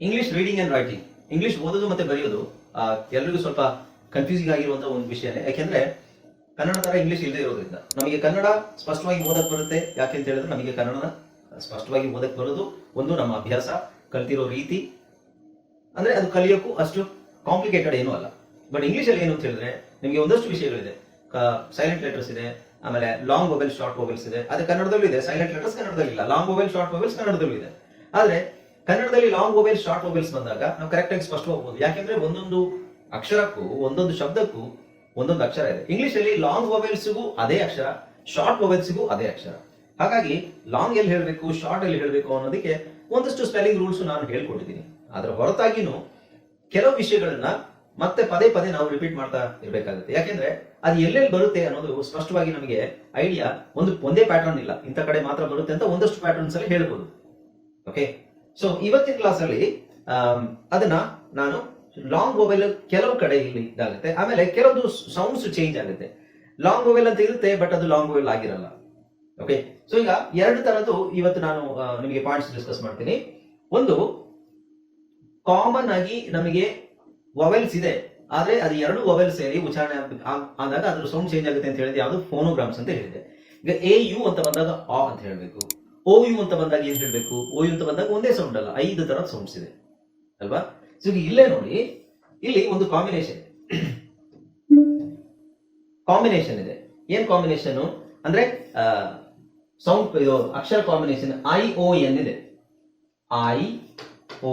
English reading and writing English ಓದೋದು ಮತ್ತೆ ಬರೆಯೋದು ಆ, ಎಲ್ರಿಗೂ ಸ್ವಲ್ಪ ಕನ್ಫ್ಯೂಸಿಂಗ್ ಆಗಿರುವಂತ ಒಂದು ವಿಷಯನೇ. ಯಾಕೆಂದ್ರೆ ಕನ್ನಡ ತರ ಇಂಗ್ಲಿಷ್ ಇಲ್ಲದೆ ಇರೋದ್ರಿಂದ ನಮಗೆ ಕನ್ನಡ ಸ್ಪಷ್ಟವಾಗಿ ಓದಕ್ ಬರುತ್ತೆ. ಯಾಕೆ ಅಂತ ಹೇಳಿದ್ರೆ ನಮಗೆ ಕನ್ನಡನ ಸ್ಪಷ್ಟವಾಗಿ ಓದಕ್ ಬರೋದು ಒಂದು ನಮ್ಮ ಅಭ್ಯಾಸ ಕಲ್ತಿರೋ ರೀತಿ. ಅಂದ್ರೆ ಅದು ಕಲಿಯೋಕ್ಕೂ ಅಷ್ಟು ಕಾಂಪ್ಲಿಕೇಟೆಡ್ ಏನೂ ಅಲ್ಲ. ಬಟ್ ಇಂಗ್ಲಿಷಲ್ಲಿ ಏನು ಅಂತ ಹೇಳಿದ್ರೆ ನಿಮಗೆ ಒಂದಷ್ಟು ವಿಷಯಗಳಿದೆ. ಸೈಲೆಂಟ್ ಲೆಟರ್ಸ್ ಇದೆ ಆಮೇಲೆ ಲಾಂಗ್ ಮೊಬೈಲ್ ಶಾರ್ಟ್ ಮೊಬೈಲ್ಸ್ ಇದೆ. ಅದು ಕನ್ನಡದಲ್ಲೂ ಇದೆ. ಸೈಲೆಂಟ್ ಲೆಟರ್ಸ್ ಕನ್ನಡದಲ್ಲಿ ಇಲ್ಲ ಲಾಂಗ್ ಮೊಬೈಲ್ ಶಾರ್ಟ್ ಮೊಬೈಲ್ಸ್ ಕನ್ನಡದಲ್ಲೂ ಇದೆ. ಆದ್ರೆ ಕನ್ನಡದಲ್ಲಿ ಲಾಂಗ್ ಮೊಬೈಲ್ ಶಾರ್ಟ್ ಮೊಬೈಲ್ಸ್ ಬಂದಾಗ ನಾವು ಕರೆಕ್ಟ್ ಆಗಿ ಸ್ಪಷ್ಟವಾಗಬಹುದು ಯಾಕೆಂದ್ರೆ ಒಂದೊಂದು ಅಕ್ಷರಕ್ಕೂ, ಒಂದೊಂದು ಶಬ್ದಕ್ಕೂ ಒಂದೊಂದು ಅಕ್ಷರ ಇದೆ. ಇಂಗ್ಲಿಷ್ ಅಲ್ಲಿ ಲಾಂಗ್ ಮೊಬೈಲ್ಸ್ಗೂ ಅದೇ ಅಕ್ಷರ ಶಾರ್ಟ್ ಮೊಬೈಲ್ಸ್ಗೂ ಅದೇ ಅಕ್ಷರ. ಹಾಗಾಗಿ ಲಾಂಗ್ ಎಲ್ಲಿ ಹೇಳಬೇಕು ಶಾರ್ಟ್ ಎಲ್ಲಿ ಹೇಳಬೇಕು ಅನ್ನೋದಕ್ಕೆ ಒಂದಷ್ಟು ಸ್ಪೆಲ್ಲಿಂಗ್ ರೂಲ್ಸ್ ನಾನು ಹೇಳ್ಕೊಟ್ಟಿದ್ದೀನಿ. ಅದರ ಹೊರತಾಗಿನೂ ಕೆಲವು ವಿಷಯಗಳನ್ನ ಮತ್ತೆ ಪದೇ ಪದೇ ನಾವು ರಿಪೀಟ್ ಮಾಡ್ತಾ ಇರಬೇಕಾಗುತ್ತೆ. ಯಾಕೆಂದ್ರೆ ಅದು ಎಲ್ಲೆಲ್ಲಿ ಬರುತ್ತೆ ಅನ್ನೋದು ಸ್ಪಷ್ಟವಾಗಿ ನಮಗೆ ಐಡಿಯಾ ಒಂದು ಒಂದೇ ಪ್ಯಾಟರ್ನ್ ಇಲ್ಲ. ಇಂಥ ಕಡೆ ಮಾತ್ರ ಬರುತ್ತೆ ಅಂತ ಒಂದಷ್ಟು ಪ್ಯಾಟರ್ನ್ಸ್ ಅಲ್ಲಿ ಹೇಳ್ಬೋದು. ಓಕೆ ಸೊ ಇವತ್ತಿನ ಕ್ಲಾಸ್ ಅಲ್ಲಿ ಅದನ್ನ ನಾನು ಲಾಂಗ್ ಮೊಬೈಲ್ ಕೆಲವು ಕಡೆ ಇಲ್ಲಿ ಇದಾಗುತ್ತೆ. ಆಮೇಲೆ ಕೆಲವೊಂದು ಸೌಂಡ್ಸ್ ಚೇಂಜ್ ಆಗುತ್ತೆ. ಲಾಂಗ್ ಮೊಬೈಲ್ ಅಂತ ಇರುತ್ತೆ ಬಟ್ ಅದು ಲಾಂಗ್ ಮೊಬೈಲ್ ಆಗಿರಲ್ಲ. ಓಕೆ ಸೊ ಈಗ ಎರಡು ತರದ್ದು ಇವತ್ತು ನಾನು ನಿಮಗೆ ಪಾಯಿಂಟ್ಸ್ ಡಿಸ್ಕಸ್ ಮಾಡ್ತೀನಿ. ಒಂದು ಕಾಮನ್ ಆಗಿ ನಮಗೆ ಮೊಬೈಲ್ಸ್ ಇದೆ. ಆದ್ರೆ ಅದು ಎರಡು ಮೊಬೈಲ್ ಸೇರಿ ಉಚ್ಚಾರಣೆ ಆದಾಗ ಅದ್ರ ಸೌಂಡ್ ಚೇಂಜ್ ಆಗುತ್ತೆ ಅಂತ ಹೇಳಿದ್ರೆ ಯಾವುದು ಫೋನೋಗ್ರಾಮ್ಸ್ ಅಂತ ಹೇಳಿದೆ. ಈಗ ಎ ಯು ಅಂತ ಬಂದಾಗ ಆ ಅಂತ ಹೇಳಬೇಕು. ಓ ಯು ಅಂತ ಬಂದಾಗ ಏನ್ ಹೇಳ್ಬೇಕು? ಓಯು ಅಂತ ಬಂದಾಗ ಒಂದೇ ಸೌಂಡ್ ಅಲ್ಲ, ಐದು ತರ ಸೌಂಡ್ಸ್ ಇದೆ. ಅಲ್ವಾ? ಸೊ ಇಲ್ಲೇ ನೋಡಿ, ಇಲ್ಲಿ ಒಂದು ಕಾಂಬಿನೇಷನ್ ಕಾಂಬಿನೇಷನ್ ಇದೆ. ಏನ್ ಕಾಂಬಿನೇಷನ್ ಅಂದ್ರೆ ಸೌಂಡ್ ಅಕ್ಷರ ಕಾಂಬಿನೇಷನ್ ಐ ಓ ಎನ್ ಇದೆ. ಐ ಓ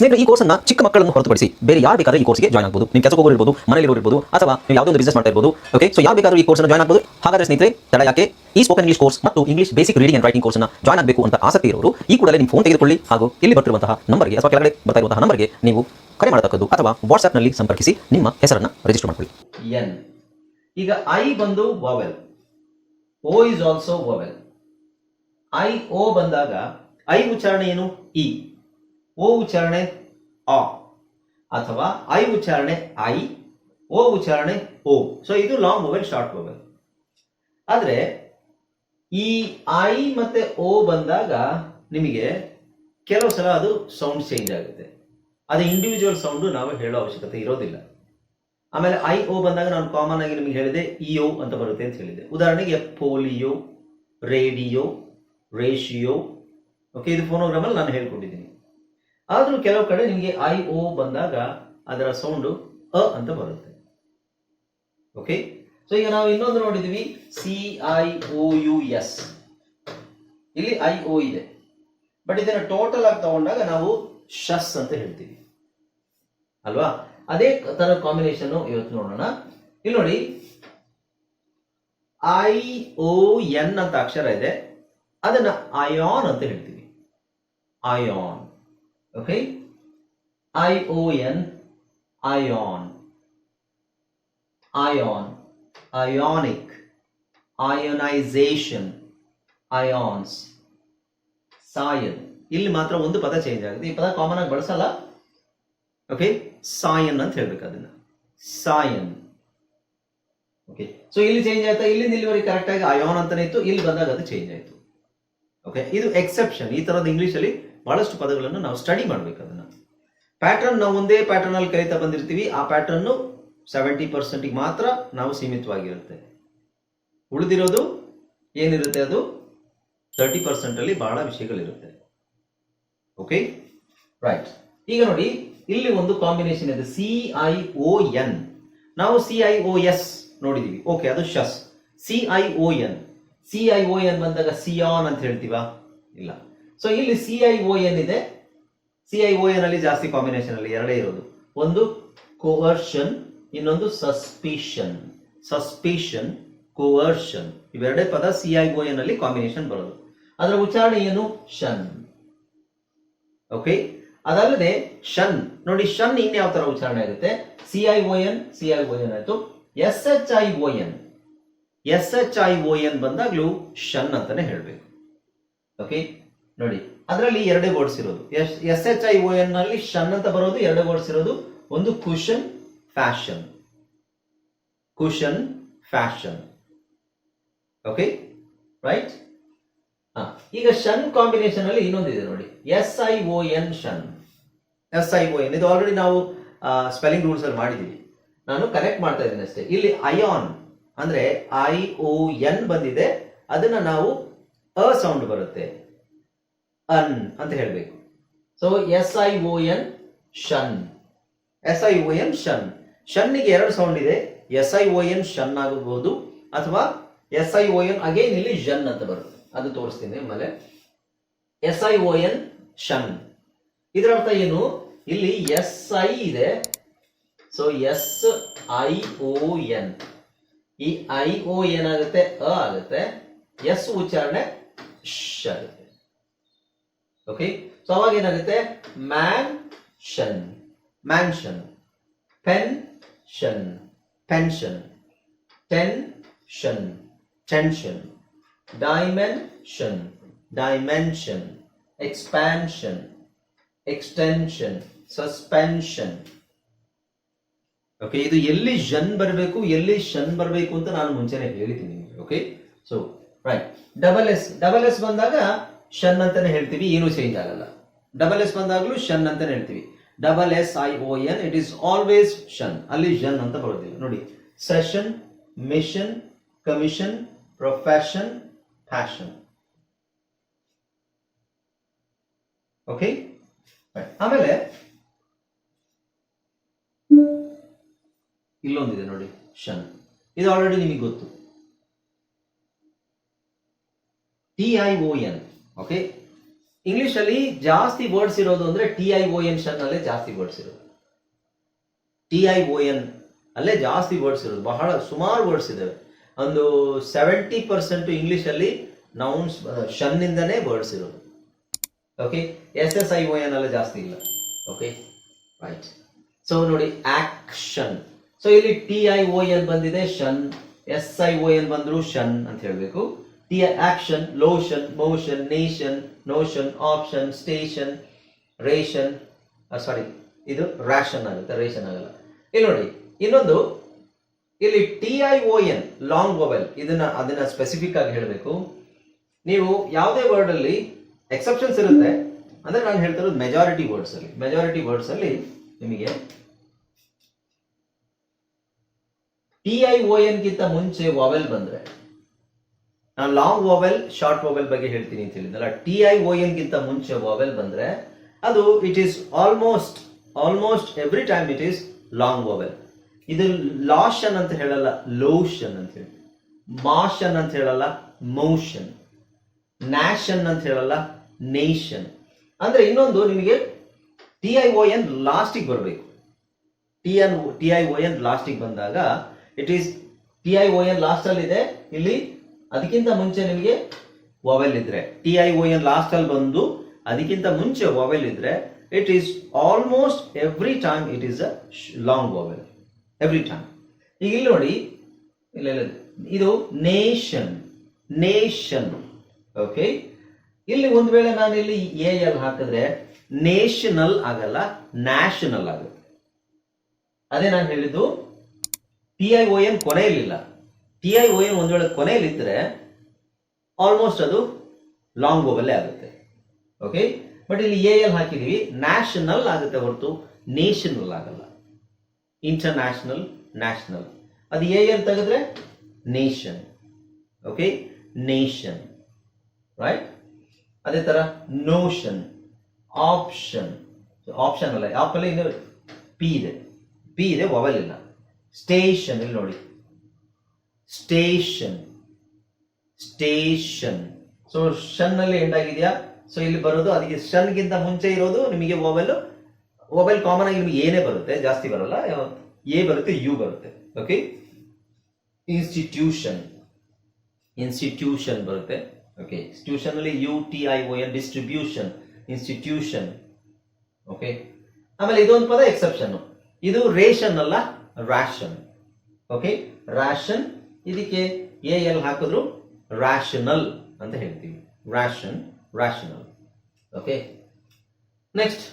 ಸ್ನೇಹಿತರೆ, ಈ ಕೋರ್ಸ್ನ ಚಿಕ್ಕ ಮಕ್ಕಳನ್ನು ಹೊರತುಪಡಿಸಿ ಬೇರೆ ಯಾರು ಬೇಕಾದ್ರೆ ಈ ಕೋರ್ಸ್ಗೆ ಜಾಯ್ನ್ ಆಗಬಹುದು ನೀವು ಕೆಲಸ ಹೋಗೋರು ಮನೆಯಲ್ಲಿ ಇರ್ಬೋದು, ಅಥವಾ ನೀವು ಯಾವುದೋ ಒಂದು ಬಿಸ್ನೆಸ್ ಮಾಡ್ತಾ ಇರಬಹುದು ಓಕೆ ಸೊ ಯಾವ ಬೇಕಾದ್ರೂ ಈ ಕೋರ್ಸ್ ಜಾಯ್ನ್ ಆಗಬಹುದು ಹಾಗಾದ್ರೆ ಸ್ನೇಹಿತರೆ, ತಡ ಯಾಕೆ? ಈ ಸ್ಪೋಕನ್ ಇಂಗ್ಲಿಷ್ ಕೋರ್ಸ್ ಮತ್ತು English basic reading and writing ಕೋರ್ಸ್ನ ಜಾಯ್ನ್ ಆಗಬೇಕು ಅಂತ ಆಸಕ್ತಿ ಇರೋರು, ಈ ಕೂಡಲೇ ನಿಮ್ಮ ಫೋನ್ ತೆಗೆದುಕೊಳ್ಳಿ ಹಾಗೂ ಇಲ್ಲಿ ಬರ್ತಿರುವಂತಹ ನಂಬರ್ಗೆ ಅಥವಾ ಕೆಳಗಡೆ ಬರ್ತಾ ಇರುವಂತಹ ನಂಬರ್ಗೆ ನೀವು ಕರೆ ಮಾಡತಕ್ಕದ್ದು ಅಥವಾ ವಾಟ್ಸ್ಆಪ್ನಲ್ಲಿ ಸಂಪರ್ಕಿಸಿ ನಿಮ್ಮ ಹೆಸರನ್ನು ರಿಜಿಸ್ಟರ್ ಮಾಡಿಕೊಳ್ಳಿ. ಎನ್ ಈಗ ಐ ಬಂದು vowel O is also vowel I O ಬಂದಾಗ ಐ ಉಚ್ಚಾರಣೆ ಏನು? ಇ ಓ ಉಚ್ಚಾರಣೆ ಆ ಅಥವಾ ಐ ಉಚ್ಚಾರಣೆ ಐ, ಓ ಉಚ್ಚಾರಣೆ ಓ. ಸೊ ಇದು ಲಾಂಗ್ ಮೊಬೈಲ್ ಶಾರ್ಟ್ ಮೊಬೈಲ್ ಆದರೆ, ಈ ಐ ಮತ್ತೆ ಓ ಬಂದಾಗ ನಿಮಗೆ ಕೆಲವು ಸಲ ಅದು ಸೌಂಡ್ ಚೇಂಜ್ ಆಗುತ್ತೆ. ಅದು ಇಂಡಿವಿಜುವಲ್ ಸೌಂಡು ನಾವು ಹೇಳೋ ಅವಶ್ಯಕತೆ ಇರೋದಿಲ್ಲ. ಆಮೇಲೆ ಐ, ಓ ಬಂದಾಗ ನಾನು ಕಾಮನ್ ಆಗಿ ನಿಮಗೆ ಹೇಳಿದೆ ಇಒ ಅಂತ ಬರುತ್ತೆ ಅಂತ ಹೇಳಿದೆ. ಉದಾಹರಣೆಗೆ ಪೋಲಿಯೋ, ರೇಡಿಯೋ, ರೇಷಿಯೋ ಓಕೆ ಇದು ಫೋನೋಗ್ರಾಮಲ್ಲಿ ನಾನು ಹೇಳ್ಕೊಟ್ಟಿದ್ದೀನಿ ಆದರೂ ಕೆಲವು ಕಡೆ ನಿಮಗೆ ಐ ಓ ಬಂದಾಗ ಅದರ ಸೌಂಡು ಅ ಅಂತ ಬರುತ್ತೆ. ಓಕೆ ಸೊ ಈಗ ನಾವು ಇನ್ನೊಂದು ನೋಡಿದ್ವಿ. C I O U S ಇಲ್ಲಿ ಐ ಓ ಇದೆ. ಬಟ್ ಇದನ್ನು ಟೋಟಲ್ ಆಗಿ ತಗೊಂಡಾಗ ನಾವು ಶಸ್ ಅಂತ ಹೇಳ್ತೀವಿ. ಅಲ್ವಾ? ಅದೇ ತರ ಕಾಂಬಿನೇಷನ್ ಇವತ್ತು ನೋಡೋಣ. ಇಲ್ಲಿ ನೋಡಿ. ಐ ಓ ಎನ್ ಅಂತ ಅಕ್ಷರ ಇದೆ. ಅದನ್ನ ಅಯಾನ್ ಅಂತ ಹೇಳ್ತೀವಿ. Ion O N ion ion ionic ionization ions cyan ಇಲ್ಲಿ ಮಾತ್ರ ಒಂದು ಪದ ಚೇಂಜ್ ಆಗುತ್ತೆ ಈ ಪದ ಕಾಮನ್ ಆಗಿ ಬಳಸಲ್ಲ. ಓಕೆ ಸಾಯನ್ ಅಂತ ಹೇಳ್ಬೇಕು ಅದನ್ನ. ಸಾಯನ್ ಓಕೆ ಸೊ ಇಲ್ಲಿ ಚೇಂಜ್ ಆಯ್ತಾ? ಇಲ್ಲಿಂದ ಇಲ್ಲಿವರೆಗೆ ಕರೆಕ್ಟ್ ಆಗಿ ಅಯಾನ್ ಅಂತಾನೆ ಇತ್ತು. ಇಲ್ಲಿ ಬಂದಾಗ ಅದು ಚೇಂಜ್ ಆಯ್ತು. ಓಕೆ ಇದು ಎಕ್ಸೆಪ್ಷನ್ ಈ ತರದ ಇಂಗ್ಲಿಷ್ ಅಲ್ಲಿ ಬಹಳಷ್ಟು ಪದಗಳನ್ನು ನಾವು ಸ್ಟಡಿ ಮಾಡ್ಬೇಕು ಅದನ್ನ. ಪ್ಯಾಟರ್ನ್ ನಾವು ಒಂದೇ ಪ್ಯಾಟರ್ನ್ ಅಲ್ಲಿ ಕಲಿತಾ ಬಂದಿರ್ತೀವಿ, ಆ ಪ್ಯಾಟರ್ನ್ ಸೆವೆಂಟಿ ಪರ್ಸೆಂಟಿಗೆ ಮಾತ್ರ ನಾವು ಸೀಮಿತವಾಗಿರುತ್ತೆ. ಉಳಿದಿರೋದು ಏನಿರುತ್ತೆ ಅದು? ತರ್ಟಿ ಪರ್ಸೆಂಟ್ ಅಲ್ಲಿ ಬಹಳ ವಿಷಯಗಳಿರುತ್ತೆ. ಓಕೆ ರೈಟ್ ಈಗ ನೋಡಿ, ಇಲ್ಲಿ ಒಂದು ಕಾಂಬಿನೇಷನ್ ಇದೆ ಸಿ ಐ ಓ ಎನ್ ನಾವು ಸಿ ಐ ಓ ಎಸ್ ನೋಡಿದೀವಿ. ಓಕೆ ಅದು ಶಸ್. C I O N C I O N ಬಂದಾಗ ಸಿಯಾನ್ ಅಂತ ಹೇಳ್ತೀವಾ? ಇಲ್ಲ. ಸೊ ಇಲ್ಲಿ ಸಿ ಐ ಓ ಇದೆ ಸಿ ಐ ಓ ಎನ್ ಅಲ್ಲಿ ಜಾಸ್ತಿ ಕಾಂಬಿನೇಷನ್ ಅಲ್ಲಿ ಎರಡೇ ಇರೋದು. ಒಂದು ಕೋವರ್ಷನ್ ಇನ್ನೊಂದು ಸಸ್ಪಿಷನ್ ಸಸ್ಪಿಷನ್ ಕೋವರ್ಷನ್ ಇವೆರಡೇ ಪದ ಸಿ ಐ ಓ ಎನ್ ಅಲ್ಲಿ ಕಾಂಬಿನೇಷನ್ ಬರೋದು. ಅದರ ಉಚ್ಚಾರಣೆ ಏನು? ಶನ್ ಓಕೆ ಅದಲ್ಲದೆ ಶನ್ ನೋಡಿ ಶನ್ ಇನ್ಯಾವ ತರ ಉಚ್ಚಾರಣೆ ಆಗುತ್ತೆ? C I O N C I O N ಆಯ್ತು. S H I O N S H I O N ಬಂದಾಗ್ಲೂ shun ಅಂತಾನೆ ಹೇಳ್ಬೇಕು. ಓಕೆ ನೋಡಿ, ಅದರಲ್ಲಿ ಎರಡೇ ವರ್ಡ್ಸ್ ಇರೋದು. ಎಸ್ ಎಚ್ ಐ ಓ ಎನ್ನಲ್ಲಿ ಷನ್ ಅಂತ ಬರೋದು, ಎರಡೇ ವರ್ಡ್ಸ್ ಇರೋದು. ಒಂದು cushion fashion cushion fashion okay right ಈಗ ಶನ್ ಕಾಂಬಿನೇಷನ್ ಅಲ್ಲಿ ಇನ್ನೊಂದಿದೆ ನೋಡಿ. S I O N shun. S I O N ಇದು ಆಲ್ರೆಡಿ ನಾವು ಸ್ಪೆಲ್ಲಿಂಗ್ ರೂಲ್ಸ್ ಅಲ್ಲಿ ಮಾಡಿದೀವಿ. ನಾನು ಕನೆಕ್ಟ್ ಮಾಡ್ತಾ ಇದ್ದೀನಿ ಅಷ್ಟೇ. ಇಲ್ಲಿ ಅಯಾನ್ ಅಂದ್ರೆ ಐ ಓ ಎನ್ ಬಂದಿದೆ. ಅದನ್ನ ನಾವು ಅ ಸೌಂಡ್ ಬರುತ್ತೆ. ಅನ್ ಅಂತ ಹೇಳಬೇಕು. So S I O N shun. S I O N shun. ಶನ್ನಿಗೆ ಎರಡು ಸೌಂಡ್ ಇದೆ. S I O N shun ಆಗಬಹುದು ಅಥವಾ S I O N again ಇಲ್ಲಿ ಜನ್ ಅಂತ ಬರುತ್ತೆ. ಅದು ತೋರಿಸ್ತೀನಿ ಆಮೇಲೆ S I O N shun. ಇದರ ಅರ್ಥ ಏನು? ಇಲ್ಲಿ ಎಸ್ ಐ ಇದೆ. So S I O N ಈ ಐ ಓ ಏನಾಗುತ್ತೆ ಅ ಆಗುತ್ತೆ. ಎಸ್ ಉಚ್ಚಾರಣೆ ಆಗುತ್ತೆ. ಓಕೆ ಸೊ ಅವಾಗ ಏನಾಗುತ್ತೆ? Mansion mansion pension pension tension tension dimension dimension expansion extension suspension okay ಇದು ಎಲ್ಲಿ ಜನ್ ಬರಬೇಕು, ಎಲ್ಲಿ ಷನ್ ಬರಬೇಕು ಅಂತ ನಾನು ಮುಂಚೆನೆ ಹೇಳಿದ್ದೀನಿ okay so right double S double S ಬಂದಾಗ ಷನ್ ಅಂತಾನೆ ಹೇಳ್ತೀವಿ, ಏನು ಚೇಂಜ್ ಆಗಲ್ಲ. ಡಬಲ್ ಎಸ್ ಬಂದಾಗಲೂ ಶನ್ ಅಂತಾನೆ ಹೇಳ್ತೀವಿ. Double S I O N it is always shun. ಅಲ್ಲಿ ಜನ್ ಅಂತ ಬರೋದಿಲ್ಲ. ನೋಡಿ session mission commission profession fashion okay ಆಮೇಲೆ, ಇಲ್ಲೊಂದಿದೆ ನೋಡಿ, ಶನ್. ಇದು ಆಲ್ರೆಡಿ ನಿಮಗೆ ಗೊತ್ತು. T I O N okay English ಅಲ್ಲಿ ಜಾಸ್ತಿ ವರ್ಡ್ಸ್ ಇರೋದು ಅಂದ್ರೆ T I O N shun ಅಲ್ಲೇ ಜಾಸ್ತಿ ವರ್ಡ್ಸ್ ಇರೋದು. ಟಿ ಐ ಓ ಎನ್ ಅಲ್ಲೇ ಜಾಸ್ತಿ ವರ್ಡ್ಸ್ ಇರೋದು. ಬಹಳ ಸುಮಾರು ವರ್ಡ್ಸ್ ಇದಾವೆ. ಒಂದು ಸೆವೆಂಟಿ ಪರ್ಸೆಂಟ್ ಇಂಗ್ಲಿಷ್ ಅಲ್ಲಿ ನೌನ್ಸ್ ಶನ್ ಇಂದನೇ ವರ್ಡ್ಸ್ ಇರೋದು. Okay S S I O N ಅಲ್ಲೇ ಜಾಸ್ತಿ ಇಲ್ಲ. ಓಕೆ ರೈಟ್ ಸೊ ನೋಡಿ ಆಕ್ಷನ್ ಸೊ ಇಲ್ಲಿ ಟಿ ಐ ಓ ಎನ್ ಬಂದಿದೆ, shun. S I O N ಬಂದ್ರು ಶನ್ ಅಂತ ಹೇಳ್ಬೇಕು. T action lotion motion nation notion option station ration sorry ಇದು ರ್ಯಾಷನ್ ಆಗುತ್ತೆ ರೇಷನ್ ಆಗಲ್ಲ. ಇಲ್ಲಿ ನೋಡಿ, ಇನ್ನೊಂದು, ಇಲ್ಲಿ T I O N long mobile ಇದನ್ನ, ಅದನ್ನ ಸ್ಪೆಸಿಫಿಕ್ ಆಗಿ ಹೇಳಬೇಕು. ನೀವು ಯಾವುದೇ ವರ್ಡ್ ಅಲ್ಲಿ ಎಕ್ಸೆಪ್ಷನ್ಸ್ ಇರುತ್ತೆ, ಅಂದ್ರೆ ನಾನು ಹೇಳ್ತಾ ಇರೋದು ಮೆಜಾರಿಟಿ ವರ್ಡ್ಸ್ ಅಲ್ಲಿ. ಮೆಜಾರಿಟಿ ವರ್ಡ್ಸ್ ಅಲ್ಲಿ ನಿಮಗೆ ಟಿ ಐ ಒ ಎನ್ ಗಿಂತ ಮುಂಚೆ ವಾವೆಲ್ ಬಂದ್ರೆ ನಾನು ಲಾಂಗ್ ವಾವೆಲ್ ಶಾರ್ಟ್ ವಾವೆಲ್ ಬಗ್ಗೆ ಹೇಳ್ತೀನಿ ಅಂತ ಹೇಳಿದ್ನಲ್ಲ. ಟಿ ಐ ಓ ಎನ್ ಗಿಂತ ಮುಂಚೆ ವಾವೆಲ್ ಬಂದ್ರೆ ಅದು it is almost almost every time it is long vowel ಇದು ಲಾಶನ್ ಅಂತ ಹೇಳಲ್ಲ ಲೋಷನ್ ಅಂತ ಹೇಳಿ. ಮಾಷನ್ ಅಂತ ಹೇಳಲ್ಲ ಮೋಷನ್ ನ್ಯಾಷನ್ ಅಂತ ಹೇಳಲ್ಲ ನೇಷನ್ ಅಂದ್ರೆ ಇನ್ನೊಂದು ನಿಮಗೆ ಟಿ ಐ ಓ ಎನ್ ಲಾಸ್ಟಿಗೆ ಬರಬೇಕು. T N T I O N ಲಾಸ್ಟಿಗೆ ಬಂದಾಗ it is T I O N last ಅಲ್ಲಿ ಇದೆ ಇಲ್ಲಿ ಅದಕ್ಕಿಂತ ಮುಂಚೆ ನಿಮಗೆ ವವೆಲ್ ಇದ್ರೆ. T I O N last ಅಲ್ಲಿ ಬಂದು ಅದಕ್ಕಿಂತ ಮುಂಚೆ ವವೆಲ್ ಇದ್ರೆ it is almost every time it is a long vowel every time ಈಗ ಇಲ್ಲಿ ನೋಡಿ, ಇಲ್ಲ ಇದು ನೇಷನ್ ನೇಷನ್ ಓಕೆ ಇಲ್ಲಿ ಒಂದು ವೇಳೆ ನಾನು ಇಲ್ಲಿ ಎ ಎಲ್ ಹಾಕಿದ್ರೆ ನೇಷನಲ್ ಆಗಲ್ಲ ನ್ಯಾಷನಲ್ ಆಗುತ್ತೆ. ಅದೇ ನಾನು ಹೇಳಿದ್ದು ಟಿ ಐ ಓ ಎನ್ ಕೊನೆಯಲ್ಲಿಲ್ಲ. ಟಿ ಐ ಓ ಎನ್ ಒಂದು ವೇಳೆ ಕೊನೆಯಲ್ಲಿದ್ದರೆ ಆಲ್ಮೋಸ್ಟ್ ಅದು ಲಾಂಗ್ ಓವಲ್ಲೇ ಆಗುತ್ತೆ. ಓಕೆ ಬಟ್ ಇಲ್ಲಿ ಎ ಎಲ್ ಹಾಕಿದೀವಿ ನ್ಯಾಷನಲ್ ಆಗುತ್ತೆ ಹೊರತು. ನೇಷನಲ್ ಆಗಲ್ಲ. ಇಂಟರ್ನ್ಯಾಷನಲ್ ನ್ಯಾಷನಲ್ ಅದು ಎ ಎಲ್ ತೆಗೆದ್ರೆ ನೇಷನ್ ಓಕೆ ನೇಷನ್ ರೈಟ್ ಅದೇ ಥರ ನೋಷನ್ ಆಪ್ಷನ್ ಆಪ್ಷನ್ ಅಲ್ಲ. ಆಪಲ್ಲಿ ಇನ್ನು ಪಿ ಇದೆ. ಪಿ ಇದೆ ವವಲ್ ಇಲ್ಲ. ಸ್ಟೇಷನ್ ಇಲ್ಲಿ ನೋಡಿ. ಸ್ಟೇಷನ್. ಸ್ಟೇಷನ್. ಸೊ ಶನ್ ಅಲ್ಲಿ ಎಂಡ್ ಆಗಿದೆಯಾ? ಸೊ ಇಲ್ಲಿ ಬರೋದು, ಅದಕ್ಕೆ ಶನ್ ಗಿಂತ ಮುಂಚೆ ಇರೋದು ನಿಮಗೆ ಮೊಬೈಲ್ ಮೊಬೈಲ್ ಕಾಮನ್ ಆಗಿ ನಿಮಗೆ ಏನೇ ಬರುತ್ತೆ, ಜಾಸ್ತಿ ಬರಲ್ಲ. ಎ ಬರುತ್ತೆ ಯು ಬರುತ್ತೆ. ಓಕೆ ಇನ್ಸ್ಟಿಟ್ಯೂಷನ್ ಇನ್ಸ್ಟಿಟ್ಯೂಷನ್ ಬರುತ್ತೆ. ಓಕೆ ಇನ್ಸ್ಟಿಟ್ಯೂಷನ್ ಅಲ್ಲಿ U T I O N distribution institution okay ಆಮೇಲೆ ಇದೊಂದು ಪದ ಎಕ್ಸೆಪ್ಷನ್ ಇದು ರೇಷನ್ ಅಲ್ಲ ರಾಷನ್ ಓಕೆ ರಾಷನ್ ಇದಕ್ಕೆ ಎ ಎಲ್ ಹಾಕಿದ್ರು ರಾಷನಲ್ ಅಂತ ಹೇಳ್ತೀವಿ. Ration rational okay next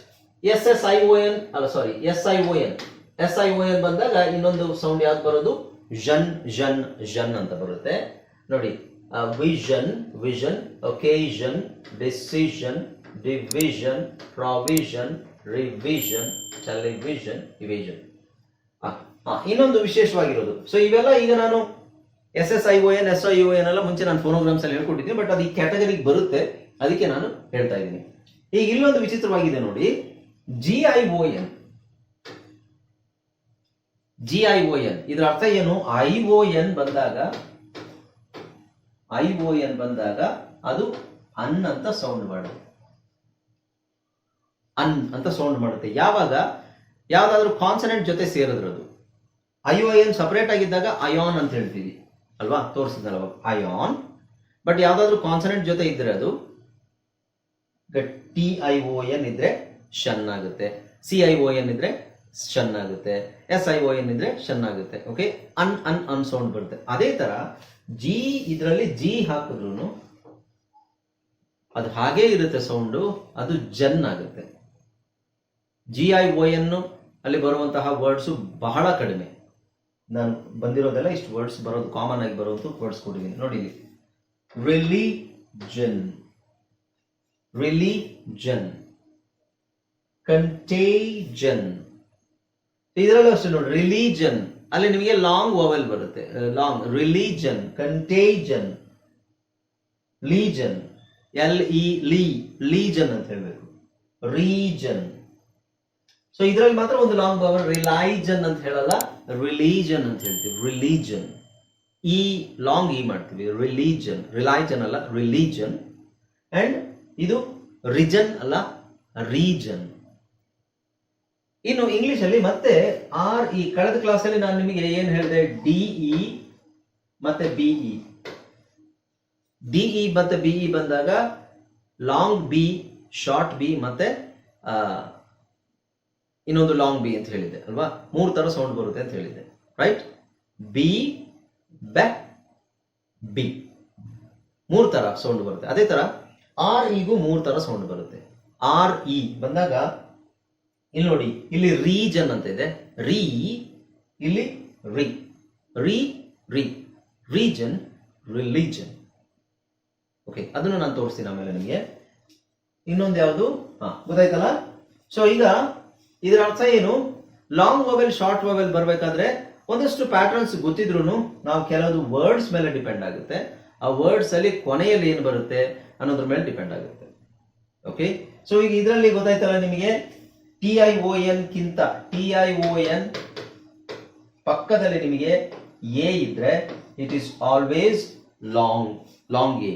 S S I O N ಅಲ್ಲ sorry S I O N S I O N ಬಂದಾಗ ಇನ್ನೊಂದು ಸೌಂಡ್ ಯಾವ್ದು ಬರೋದು? ಜನ್ ಜನ್ ಜನ್ ಅಂತ ಬರುತ್ತೆ. ನೋಡಿ vision vision occasion decision division provision revision television evasion ಇನ್ನೊಂದು ವಿಶೇಷವಾಗಿರೋದು. ಸೊ ಇವೆಲ್ಲ ಈಗ ನಾನು S S I O N S I O N ಎಲ್ಲ ಮುಂಚೆ ನಾನು ಫೋನೋಗ್ರಾಮ್ಸ್ ಅಲ್ಲಿ ಹೇಳ್ಕೊಟ್ಟಿದ್ದೀನಿ ಬಟ್ ಅದು ಈ ಕ್ಯಾಟಗರಿಗೆ ಬರುತ್ತೆ. ಅದಕ್ಕೆ ನಾನು ಹೇಳ್ತಾ ಇದ್ದೀನಿ. ಈಗ ಇಲ್ಲೊಂದು ವಿಚಿತ್ರವಾಗಿದೆ ನೋಡಿ. G I O N G I O N ಇದರ ಅರ್ಥ ಏನು? ಐ ಓ ಎನ್ ಬಂದಾಗ ಐ ಓ ಎನ್ ಬಂದಾಗ ಅದು ಅನ್ ಅಂತ ಸೌಂಡ್ ಮಾಡುತ್ತೆ. ಅನ್ ಅಂತ ಸೌಂಡ್ ಮಾಡುತ್ತೆ. ಯಾವಾಗ? ಯಾವ್ದಾದ್ರು ಕಾನ್ಸನೆಂಟ್ ಜೊತೆ ಸೇರಿದ್ರದು. ಐ ಓ ಎನ್ ಸಪರೇಟ್ ಆಗಿದ್ದಾಗ ಅಯೋನ್ ಅಂತ ಹೇಳ್ತೀವಿ. ಅಲ್ವಾ? ತೋರಿಸಿದ್ನಲ್ಲ ಅವಾಗ. ಅಯಾನ್ ಬಟ್ ಯಾವ್ದಾದ್ರು ಕಾನ್ಸನೆಂಟ್ ಜೊತೆ ಇದ್ರೆ ಅದು ಟಿ ಐ ಓ ಎನ್ ಇದ್ರೆ ಶನ್ ಆಗುತ್ತೆ. ಸಿ ಐ ಓ ಎನ್ ಇದ್ರೆ ಶನ್ ಆಗುತ್ತೆ. ಎಸ್ ಐ ಓ ಎನ್ ಇದ್ರೆ ಶನ್ ಆಗುತ್ತೆ. ಓಕೆ ಅನ್ ಅನ್ ಅನ್ ಸೌಂಡ್ ಬರುತ್ತೆ. ಅದೇ ತರ ಜಿ ಇದರಲ್ಲಿ ಜಿ ಹಾಕಿದ್ರು ಅದು ಹಾಗೇ ಇರುತ್ತೆ ಸೌಂಡು ಅದು ಜನ್ ಆಗುತ್ತೆ. ಜಿ ಐ ಓ ಎನ್ ಅಲ್ಲಿ ಬರುವಂತಹ ವರ್ಡ್ಸ್ ಬಹಳ ಕಡಿಮೆ. ನಾನು ಬಂದಿರೋದೆಲ್ಲ ಇಷ್ಟು ವರ್ಡ್ಸ್ ಬರೋದು ಕಾಮನ್ ಆಗಿ ಬರೋದು ವರ್ಡ್ಸ್ ಕೊಟ್ಟಿದ್ದೀನಿ. ನೋಡಿ ಇಲ್ಲಿ. ರಿಲಿಜನ್ ರಿಲಿಜನ್ ಕಂಟೇಜನ್ ಇದರಲ್ಲೂ ಅಷ್ಟೇ ನೋಡಿ ರಿಲಿಜನ್ ಅಲ್ಲಿ ನಿಮಗೆ ಲಾಂಗ್ ವವೆಲ್ ಬರುತ್ತೆ. Long religion contagion legion L E ಲೀ ಲೀಜನ್ ಅಂತ ಹೇಳಬೇಕು. ರೀಜನ್ ಸೊ ಇದರಲ್ಲಿ ಮಾತ್ರ ಒಂದು ಲಾಂಗ್ ವವಲ್ ರಿಲೈಜನ್ ಅಂತ ಹೇಳಲ್ಲ. ರಿಲೀಜನ್ ಅಂತ ಹೇಳ್ತೀವಿ. ರಿಲೀಜನ್ ಇ ಲಾಂಗ್ ಇ ಮಾಡ್ತೀವಿ. ರಿಲೀಜನ್ ರಿಲೈಜನ್ ಅಲ್ಲ ರಿಲೀಜನ್ ಅಂಡ್ ಇದು ರಿಜನ್ ಅಲ್ಲ ರೀಜನ್ ಇನ್ನು ಇಂಗ್ಲಿಷ್ ಅಲ್ಲಿ ಮತ್ತೆ ಆರ್ ಇ ಕಳೆದ ಕ್ಲಾಸಲ್ಲಿ ನಾನು ನಿಮಗೆ ಏನ್ ಹೇಳಿದೆ? ಡಿಇ ಮತ್ತೆ ಬಿಇ ಡಿಇ ಮತ್ತೆ ಬಿಇ ಬಂದಾಗ ಲಾಂಗ್ ಬಿ ಶಾರ್ಟ್ ಬಿ ಮತ್ತೆ ಇನ್ನೊಂದು ಲಾಂಗ್ ಬಿ ಅಂತ ಹೇಳಿದ್ದೆ ಅಲ್ವಾ? ಮೂರು ತರ ಸೌಂಡ್ ಬರುತ್ತೆ ಅಂತ ಹೇಳಿದ್ದೆ ರೈಟ್ ಬಿ ಬ್ಯಾಕ್ ಬಿ ಮೂರು ತರ ಸೌಂಡ್ ಬರುತ್ತೆ. ಅದೇ ತರ ಆರ್ ಇಗೂ ಮೂರು ತರ ಸೌಂಡ್ ಬರುತ್ತೆ. ಆರ್ ಇ ಬಂದಾಗ, ಇಲ್ಲಿ ನೋಡಿ, ಇಲ್ಲಿ ರೀಜನ್ ಅಂತ ಇದೆ. ರೀ ಇಲ್ಲಿ ರಿ ರೀ ರಿ ರೀಜನ್ ರಿಲಿಜನ್ ಓಕೆ ಅದನ್ನು ನಾನು ತೋರಿಸ್ತೀನಿ ಆಮೇಲೆ ನಿಮಗೆ. ಇನ್ನೊಂದು ಯಾವುದು? ಹಾ, ಗೊತ್ತಾಯ್ತಲ್ಲ? ಸೊ ಈಗ ಇದರ ಅರ್ಥ ಏನು? ಲಾಂಗ್ ವೋವೆಲ್ ಶಾರ್ಟ್ ವೋವೆಲ್ ಬರಬೇಕಾದ್ರೆ ಒಂದಷ್ಟು ಪ್ಯಾಟರ್ನ್ಸ್ ಗೊತ್ತಿದ್ರು ನಾವು ಕೆಲವೊಂದು ವರ್ಡ್ಸ್ ಮೇಲೆ ಡಿಪೆಂಡ್ ಆಗುತ್ತೆ. ಆ ವರ್ಡ್ಸ್ ಅಲ್ಲಿ ಕೊನೆಯಲ್ಲಿ ಏನು ಬರುತ್ತೆ ಅನ್ನೋದ್ರ ಮೇಲೆ ಡಿಪೆಂಡ್ ಆಗುತ್ತೆ. ಓಕೆ ಸೊ ಈಗ ಇದರಲ್ಲಿ ಗೊತ್ತಾಯ್ತಲ್ಲ ನಿಮಗೆ? ಟಿ ಐ ಓ ಎನ್ ಕಿಂತ ಟಿ ಐ ಓ ಎನ್ ಪಕ್ಕದಲ್ಲಿ ನಿಮಗೆ ಎ ಇದ್ರೆ it is always long long A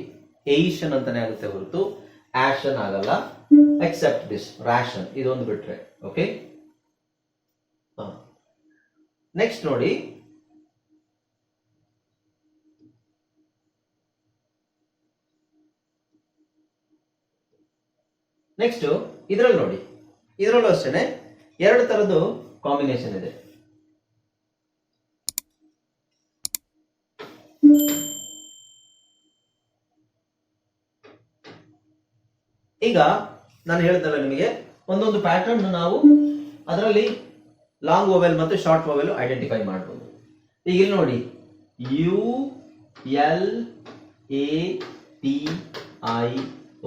ಏಷನ್ ಅಂತಾನೆ ಆಗುತ್ತೆ ಹೊರತು. ಆಶನ್ ಆಗಲ್ಲ. ಎಕ್ಸೆಪ್ಟ್ ದಿಸ್ ರಾಷನ್ ಇದೊಂದು ಬಿಟ್ರೆ. ಓಕೆ ನೆಕ್ಸ್ಟ್ ನೋಡಿ. ನೆಕ್ಸ್ಟ್ ಇದರಲ್ಲಿ ನೋಡಿ. ಇದರಲ್ಲೂ ಅಷ್ಟೇನೆ. ಎರಡು ತರದ್ದು ಕಾಂಬಿನೇಷನ್ ಇದೆ. ಈಗ ನಾನು ಹೇಳಿದಲ್ಲ ನಿಮಗೆ ಒಂದೊಂದು ಪ್ಯಾಟರ್ನ್ ನಾವು ಅದರಲ್ಲಿ ಲಾಂಗ್ ವೊವೆಲ್ ಮತ್ತು ಶಾರ್ಟ್ ವೊವೆಲ್ ಐಡೆಂಟಿಫೈ ಮಾಡಬಹುದು ಈಗ ಇಲ್ಲಿ ನೋಡಿ. U L A T I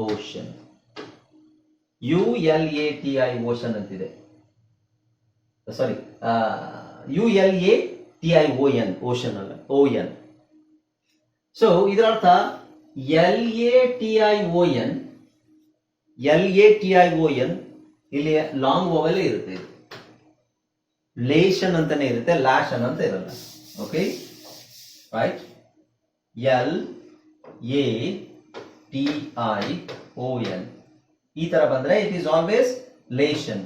ocean U L A T I ocean ಅಂತಿದೆ. Sorry U L A T I O N ocean ಅಲ್ಲ ಓ ಎನ್ ಸೊ ಇದರ ಅರ್ಥ L A T I O N L A T I O N ಇಲ್ಲಿ long vowel ಇರುತ್ತೆ. ಲೇಷನ್ ಅಂತಾನೆ ಇರುತ್ತೆ ಲಾಶನ್ ಅಂತ ಇರಲ್ಲ. Okay right L A T I O L ಈ ತರ ಬಂದ್ರೆ ಇಟ್ ಈಸ್ ಆಲ್ವೇಸ್ ಲೇಷನ್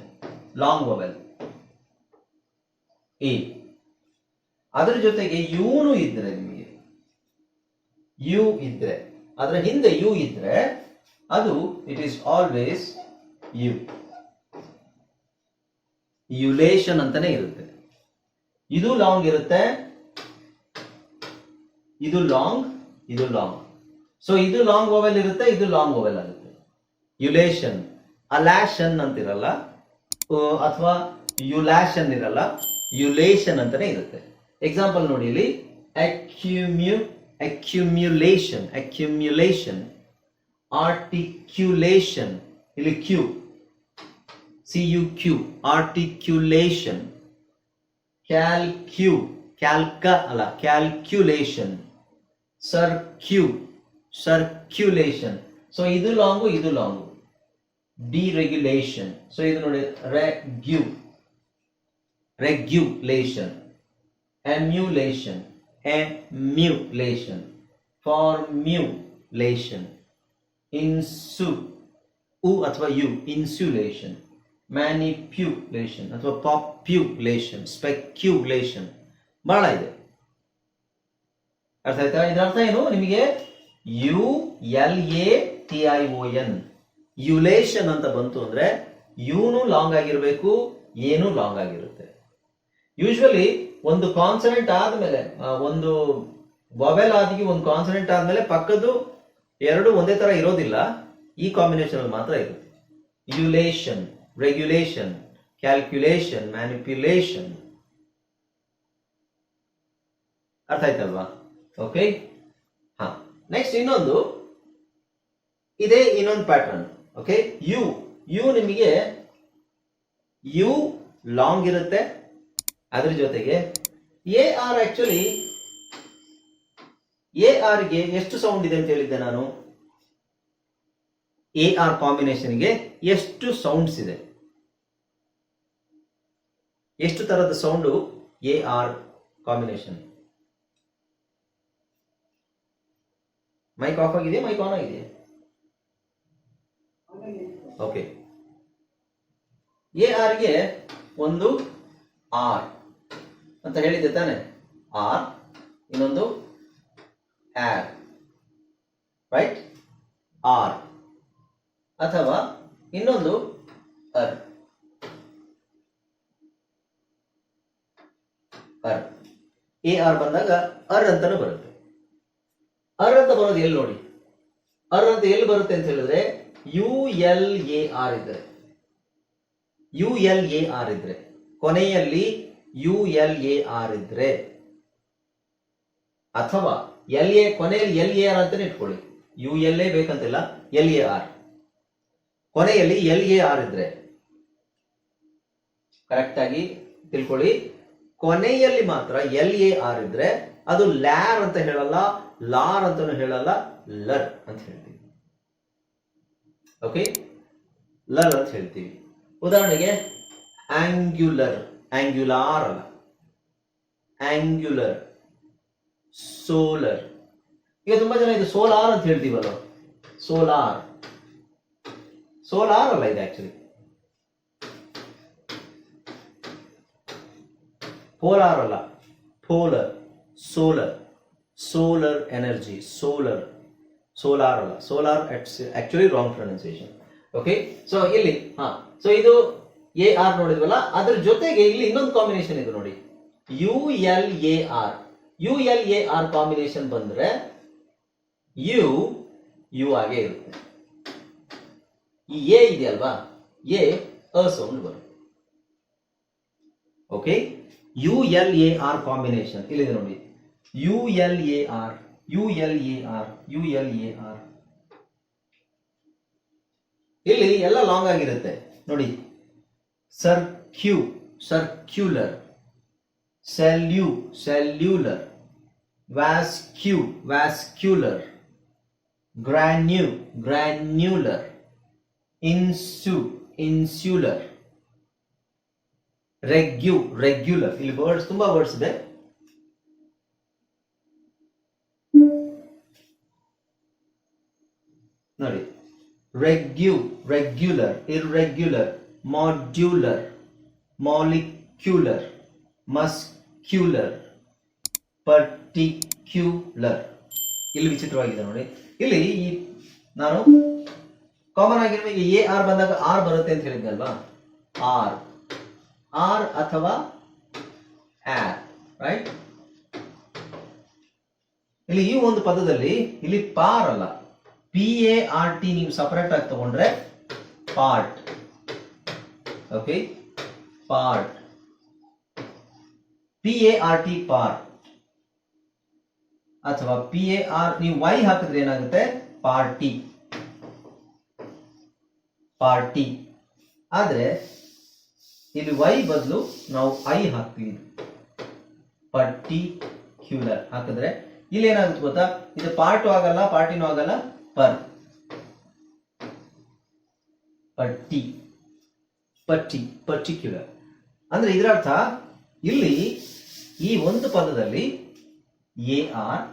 ಲಾಂಗ್ ವೋವೆಲ್ ಎ ಅದ್ರ ಜೊತೆಗೆ ಯೂನು ಇದ್ರೆ ನಿಮಗೆ. ಯು ಇದ್ರೆ, ಅದರ ಹಿಂದೆ ಯು ಇದ್ರೆ ಅದು ಇಟ್ ಈಸ್ ಆಲ್ವೇಸ್ ಯು ಯುಲೇಷನ್ ಅಂತಾನೆ ಇರುತ್ತೆ. ಇದು ಲಾಂಗ್ ಇರುತ್ತೆ. ಇದು ಲಾಂಗ್ ಇದು ಲಾಂಗ್ ಸೊ ಇದು ಲಾಂಗ್ ಓವೆಲ್ ಇರುತ್ತೆ, ಇದು ಲಾಂಗ್ ಓವೆಲ್ ಆಗುತ್ತೆ. ಯುಲೇಷನ್ ಅಲ್ಯಾಷನ್ ಅಂತಿರಲ್ಲ. ಅಥವಾ ಯುಲ್ಯಾಷನ್ ಇರಲ್ಲ. ಯುಲೇಷನ್ ಅಂತಾನೆ ಇರುತ್ತೆ. ಎಕ್ಸಾಂಪಲ್ ನೋಡಿ ಇಲ್ಲಿ. ಅಕ್ಯುಮ್ಯು ಅಕ್ಯುಮ್ಯುಲೇಷನ್ ಅಕ್ಯುಮ್ಯುಲೇಷನ್ ಆರ್ಟಿಕ್ಯುಲೇಷನ್ ಇಲ್ಲಿ Q C U Q articulation ಕ್ಯಾಲ್ಕ್ಯೂ ಕ್ಯಾಲ್ಕ ಅಲ್ಲ ಕ್ಯಾಲ್ಕ್ಯುಲೇಷನ್ ಸರ್ಕ್ಯೂ ಸರ್ಕ್ಯುಲೇಷನ್ ಸೊ ಇದು ಲಾಂಗು ಇದು ಲಾಂಗು ಡಿರೆಗ್ಯುಲೇಷನ್ ಸೊ ಇದು ನೋಡಿ ರೆಗ್ಯೂ regulation emulation emulation, formulation, insu ಉ ಅಥವಾ ಯು ಇನ್ಸುಲೇಷನ್ ಮ್ಯಾನಿಪ್ಯುಲೇಷನ್ ಅಥವಾ ಪಾಪ್ಯುಲೇಷನ್ ಸ್ಪೆಕ್ಯುಲೇಷನ್ ಬಹಳ ಇದೆ. ಅರ್ಥ ಆಯ್ತಾ? ಇದರ ಅರ್ಥ ಏನು? ನಿಮಗೆ U L A T I O N ಯುಲೇಷನ್ ಅಂತ ಬಂತು ಅಂದ್ರೆ ಯೂನು ಲಾಂಗ್ ಆಗಿರಬೇಕು ಏನು ಲಾಂಗ್ ಆಗಿರುತ್ತೆ. ಯೂಶ್ವಲಿ ಒಂದು ಕಾನ್ಸನೆಂಟ್ ಆದ್ಮೇಲೆ ಒಂದು ವೊವೆಲ್ ಆದಿಗೆ ಒಂದು ಕಾನ್ಸನೆಂಟ್ ಆದ್ಮೇಲೆ ಪಕ್ಕದ್ದು ಎರಡು ಒಂದೇ ತರ ಇರೋದಿಲ್ಲ. ಈ ಕಾಂಬಿನೇಷನ್ ಮಾತ್ರ ಇರುತ್ತೆ ಯುಲೇಷನ್ ರೆಗ್ಯುಲೇಷನ್ calculation, manipulation. ಅರ್ಥ ಆಯ್ತಲ್ವಾ? ಓಕೆ ಹಾ. ನೆಕ್ಸ್ಟ್ ಇನ್ನೊಂದು. ಇದೇ ಇನ್ನೊಂದು ಪ್ಯಾಟರ್ನ್ ಓಕೆ ಯು ಯು ನಿಮಗೆ ಯು ಲಾಂಗ್ ಇರುತ್ತೆ. ಅದ್ರ ಜೊತೆಗೆ ಎ ಆರ್ ಆಕ್ಚುಲಿ ಎ ಗೆ ಎಷ್ಟು ಸೌಂಡ್ ಇದೆ ಅಂತ ಹೇಳಿದ್ದೆ ನಾನು? ಎ ಆರ್ ಕಾಂಬಿನೇಷನ್ಗೆ ಎಷ್ಟು ಸೌಂಡ್ಸ್ ಇದೆ? ಎಷ್ಟು ತರದ sound A R combination mic off ಆಗಿದೆ ಮೈಕ್ ಆನ್ ಆಗಿದೆ ಓಕೆ ಎ ಆರ್ಗೆ ಒಂದು ಆರ್ ಅಂತ ಹೇಳಿದ್ದೆ ತಾನೆ. ಆರ್ ಇನ್ನೊಂದು ಆರ್ ರೈಟ್ ಆರ್ ಅಥವಾ ಇನ್ನೊಂದು ಅರ್ ಅರ್ ಎ ಆರ್ ಬಂದಾಗ ಅರ್ ಅಂತಾನು ಬರುತ್ತೆ. ಅರ್ ಅಂತ ಬರೋದು ಎಲ್ಲಿ ನೋಡಿ? ಅರ್ ಅಂತ ಎಲ್ಲಿ ಬರುತ್ತೆ ಅಂತ ಹೇಳಿದ್ರೆ ಯು ಎಲ್ ಎ ಆರ್ ಇದ್ರೆ. ಯು ಎಲ್ ಎ ಆರ್ ಇದ್ರೆ. ಕೊನೆಯಲ್ಲಿ ಯು ಎಲ್ ಎ ಆರ್ ಇದ್ರೆ. ಅಥವಾ ಎಲ್ ಎ ಕೊನೆಯಲ್ಲಿ ಎಲ್ ಎ ಆರ್ ಅಂತಾನೆ ಇಟ್ಕೊಳ್ಳಿ. ಯು ಎಲ್ ಎ ಬೇಕಂತಿಲ್ಲ ಎಲ್ ಎ ಆರ್ ಕೊನೆಯಲ್ಲಿ ಎಲ್ ಎ ಆರ್ ಇದ್ರೆ. ಕರೆಕ್ಟ್ ಆಗಿ ತಿಳ್ಕೊಳ್ಳಿ. ಕೊನೆಯಲ್ಲಿ ಮಾತ್ರ ಎಲ್ ಎ ಆರ್ ಇದ್ರೆ ಅದು ಲ್ಯಾರ್ ಅಂತ ಹೇಳಲ್ಲ, ಲಾರ್ ಅಂತಾನು ಹೇಳಲ್ಲ, ಲರ್ ಅಂತ ಹೇಳ್ತೀವಿ. ಓಕೆ ಲರ್ ಅಂತ ಹೇಳ್ತೀವಿ. ಉದಾಹರಣೆಗೆ ಆಂಗ್ಯುಲರ್, ಆಂಗ್ಯುಲಾರ್ ಅಲ್ಲ. Angular, solar. ಈಗ ತುಂಬಾ ಜನ ಇದು ಸೋಲಾರ್ ಅಂತ ಹೇಳ್ತೀವಲ್ಲ. ಸೋಲಾರ್. ಸೋಲಾರ್ ಅಲ್ಲ ಇದು ಆಕ್ಚುಲಿ ಪೋಲಾರ್ ಅಲ್ಲ polar, solar solar energy, solar solar ಅಲ್ಲ solar actually wrong pronunciation. Okay so ಇಲ್ಲಿ, ಹಾ. ಸೊ ಇದು ಎ ಆರ್ ನೋಡಿದ್ವಲ್ಲ? ಅದ್ರ ಜೊತೆಗೆ ಇಲ್ಲಿ ಇನ್ನೊಂದು ಕಾಂಬಿನೇಷನ್ ಇದೆ ನೋಡಿ. U L A R U L A R combination ಬಂದ್ರೆ ಯು ಯು ಆಗೇ ಇರುತ್ತೆ. ಈ ಎ ಇದೆಯಲ್ವಾ? ಎ ಅ ಸೌಂಡ್ ಬರುತ್ತೆ. Okay U L A R combination ಇಲ್ಲಿದೆ ನೋಡಿ. U L A R U L A R U L A R ಇಲ್ಲಿ ಎಲ್ಲ ಲಾಂಗ್ ಆಗಿರುತ್ತೆ. ನೋಡಿ. ಸರ್ಕ್ಯೂ ಸರ್ಕ್ಯುಲರ್ ಸೆಲ್ಯೂ ಸೆಲ್ಯುಲರ್ ವ್ಯಾಸ್ಕ್ಯೂ ವ್ಯಾಸ್ಕ್ಯುಲರ್ ಗ್ರ್ಯಾನ್ಯೂ ಗ್ರ್ಯಾನ್ಯೂಲರ್ ಇನ್ಸು ಇನ್ಸ್ಯುಲರ್ ರೆಗ್ಯೂ, ರೆಗ್ಯುಲರ್. ಇಲ್ಲಿ ವರ್ಡ್ಸ್ ತುಂಬಾ ವರ್ಡ್ಸ್ ಇದೆ. ನೋಡಿ. ರೆಗ್ಯು, regular irregular modular molecular muscular particular ಇಲ್ಲಿ ವಿಚಿತ್ರವಾಗಿದೆ ನೋಡಿ. ಇಲ್ಲಿ ಈ ನಾನು ಕಾಮನ್ ಆಗಿ ಎ ಆರ್ ಬಂದಾಗ ಆರ್ ಬರುತ್ತೆ ಅಂತ ಹೇಳಿದ್ನಲ್ವಾ? ಆರ್ ಆರ್ ಅಥವಾ ಆರ್ ರೈಟ್ ಇಲ್ಲಿ ಈ ಒಂದು ಪದದಲ್ಲಿ ಇಲ್ಲಿ ಪಾರ್ ಅಲ್ಲ. ಪಿ ಎ ಆರ್ ಟಿ ನೀವು ಸಪರೇಟ್ ಆಗಿ ತಗೊಂಡ್ರೆ part okay part P A R T part ಅಥವಾ ಪಿ ಎ ಆರ್ ನೀವು ವೈ ಹಾಕಿದ್ರೆ ಏನಾಗುತ್ತೆ? ಪಾರ್ಟಿ ಪಾರ್ಟಿ ಆದ್ರೆ ಇಲ್ಲಿ ವೈ ಬದಲು ನಾವು ಐ ಹಾಕ್ತೀವಿ. ಪರ್ಟಿಕ್ಯುಲರ್ ಹಾಕಿದ್ರೆ ಇಲ್ಲಿ ಏನಾಗುತ್ತೆ ಗೊತ್ತಾ? ಇದು ಪಾರ್ಟು ಆಗಲ್ಲ ಪಾರ್ಟಿನೂ ಆಗಲ್ಲ ಪರ್ ಪಟ್ಟಿ ಪಟ್ಟಿ ಪರ್ಟಿಕ್ಯುಲರ್ ಅಂದ್ರೆ ಇದರ ಅರ್ಥ ಇಲ್ಲಿ ಈ ಒಂದು ಪದದಲ್ಲಿ ಎ ಆರ್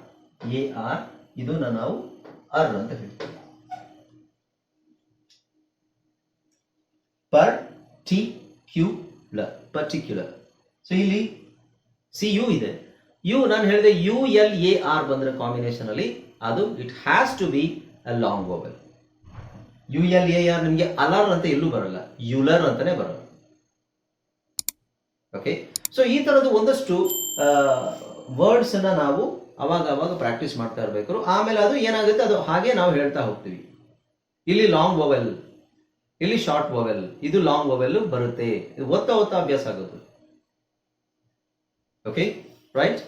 ಎ ಆರ್ ಇದನ್ನ ನಾವು ಅರ್ ಅಂತ ಹೇಳ್ತೀವಿ. ಪರ್ಟಿಕ್ಯುಲರ್ ಪರ್ಟಿಕ್ಯುಲರ್ ಸೊ ಇಲ್ಲಿ ಸಿ ಯು ಇದೆ. ಯು ನಾನು ಹೇಳಿದೆ ಯು ಎಲ್ ಎ ಆರ್ ಬಂದ್ರೆ ಕಾಂಬಿನೇಷನ್ ಅಲ್ಲಿ. ಅದು it has to be a long vowel U L A R ನಿಮಗೆ ಅಲರ್ ಅಂತ ಎಲ್ಲೂ ಬರಲ್ಲ. ಯುಲರ್ ಅಂತಾನೆ ಬರಲ್ಲ. ಓಕೆ ಸೊ ಈ ತರದ್ದು ಒಂದಷ್ಟು ವರ್ಡ್ಸ್ ಅನ್ನ ನಾವು ಅವಾಗ ಅವಾಗ ಪ್ರಾಕ್ಟೀಸ್ ಮಾಡ್ತಾ ಇರಬೇಕು. ಆಮೇಲೆ ಅದು ಏನಾಗುತ್ತೆ? ಅದು ಹಾಗೆ ನಾವು ಹೇಳ್ತಾ ಹೋಗ್ತೀವಿ. ಇಲ್ಲಿ ಲಾಂಗ್ ವೊವೆಲ್ ಇಲ್ಲಿ ಶಾರ್ಟ್ ವೊವೆಲ್ ಇದು ಲಾಂಗ್ ವೊವೆಲ್ ಬರುತ್ತೆ. ಇದು ಒತ್ತ ಒತ್ತ ಅಭ್ಯಾಸ ಆಗೋದು ಓಕೆ ರೈಟ್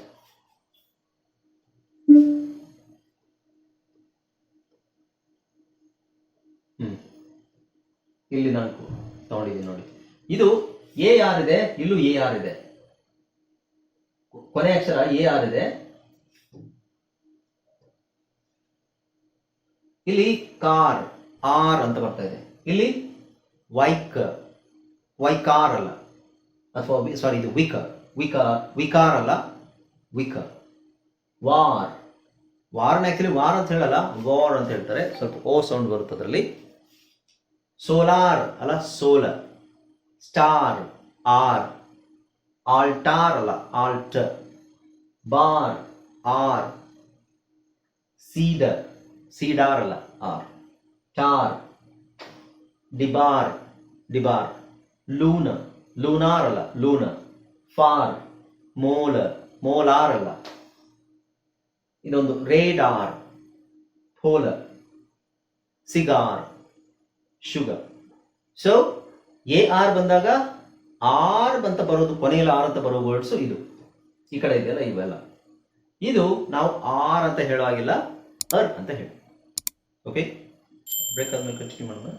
ಇಲ್ಲಿ ನಾನು ತಗೊಂಡಿದ್ದೀನಿ ನೋಡಿ. ಇದು ಎ ಆರ್ ಇದೆ, ಇಲ್ಲೂ ಎ ಆರ್ ಇದೆ. ಕೊನೆ ಅಕ್ಷರ ಎ ಆರ್ ಇದೆ. ಇಲ್ಲಿ ಕಾರ್ ಆರ್ ಅಂತ ಬರ್ತಾ ಇದೆ. ಇಲ್ಲಿ? ವೈಕ. ಅಲ್ಲ ಅಥವಾ ಸಾರಿ ಇದು ವಿಕ. ವಿಕ ಅಲ್ಲ ವಿಕ. ವಾರ್. ವಾರ್ನ ಆಕ್ಚುಲಿ ವಾರ್ ಅಂತ ಹೇಳಲ್ಲ, ವಾರ್ ಅಂತ ಹೇಳ್ತಾರೆ. ಸ್ವಲ್ಪ ಓ ಸೌಂಡ್ ಬರುತ್ತೆ ಅದರಲ್ಲಿ. ಸೋಲಾರ್, ಅಲ್ಲ ಸೋಲರ್ ಸ್ಟಾರ್, ಆರ್. ಆಲ್ಟಾರ್ ಅಲ್ಲ, halt. Bar, R. Cedar cedar ಅಲ್ಲ, R. Tar. Debar debar. Lunar lunar ಅಲ್ಲ ಲೂನ. ಫಾರ್, ಮೋಲ ಮೋಲಾರ್ ಅಲ್ಲ ಇದೊಂದು radar, ಫೋಲ. Cigar, sugar. So A R ಬಂದಾಗ, ಆರ್ ಅಂತ ಬರೋದು, ಕೊನೆಯಲ್ಲಿ ಆರ್ ಅಂತ ಬರೋ ವರ್ಡ್ಸ್ ಇದು. ಈ ಕಡೆ ಇದೆಯಲ್ಲ, ಇವೆಲ್ಲ. ಇದು ನಾವು ಆರ್ ಅಂತ ಹೇಳೋ ಹಾಗಿಲ್ಲ, ಅರ್ ಅಂತ ಹೇಳಿ. ಓಕೆ ಬ್ರೇಕ್ ಆದ್ಮೇಲೆ ಕಂಟಿನ್ಯೂ ಮಾಡೋಣ.